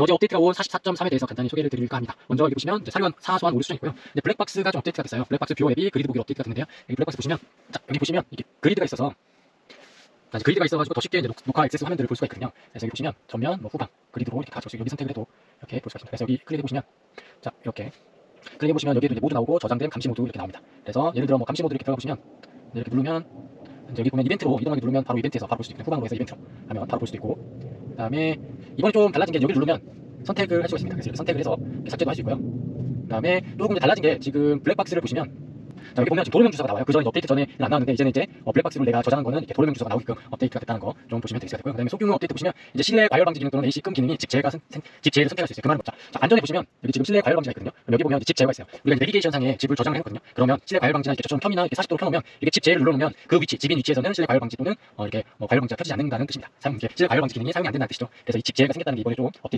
어제 업데이트가 온 44.3에 대해서 간단히 소개를 드릴까 합니다. 먼저 여기 보시면 사료원 사소한 오류 수준이고요. 이제 블랙박스가 좀 업데이트가 됐어요. 블랙박스 뷰어 앱이 그리드 보기로 업데이트가 됐는데요. 여기 블랙박스 보시면 자, 여기 보시면 이게 그리드가 있어서 자, 그리드가 있어가지고 더 쉽게 이제 녹- 녹화 액세스 화면들을 볼 수가 있거든요. 그래서 여기 보시면 전면, 뭐 후방, 그리드로 이렇게 가져서 여기 선택을 해도 이렇게 볼 수가 있습니다. 그래서 여기 클릭해 보시면 자 이렇게 클릭해 보시면 여기에도 이제 모드 나오고 저장된 감시 모드 이렇게 나옵니다. 그래서 예를 들어 뭐 감시 모드 이렇게 들어가 보시면 이렇게 누르면 여기 보면 이벤트로 이동하기 누르면 바로 이벤트에서 바로 볼 수도 있고 후방으로 해서 이벤트로 하면 바로 볼 수도 있고 그다음에 이번에 좀 달라진 게 여기를 누르면 선택을 할 수가 있습니다. 그래서 선택을 해서 삭제도 할 수 있고요. 그 다음에 조금 이제 달라진 게 지금 블랙박스를 보시면 자 여기 보면 지금 도로명 주소가 나와요. 그 전에 업데이트 전에 안 나왔는데 이제는 이제 어, 블랙박스로 내가 저장한 거는 이렇게 도로명 주소가 나오게끔 업데이트가 됐다는 거 좀 보시면 것 같고요. 그다음에 소규모 업데이트 보시면 이제 실내 과열 방지 기능 또는 AC 끔 기능이 집 선- 집 제어를 선택할 수 있어요. 그 말은 뭐죠? 자, 안전에 보시면 여기 지금 실내 과열 방지가 있거든요. 여기 보면 집 제어가 있어요. 우리가 내비게이션 상에 집을 저장을 했거든요. 그러면 실내 과열 방지나 이렇게 저처럼 켜이나 이렇게 40도로 켜놓으면 이게 집 제어를 눌러놓으면 그 위치 집인 위치에서는 실내 과열 방지 또는 어, 이렇게 뭐 과열 방지가 켜지지 않는다는 뜻입니다. 사용 이제 실내 과열 방지 기능이 사용이 안 된다는 뜻이죠. 그래서 이 집 제어가 생겼다는 게 이번에 좀 업데이트가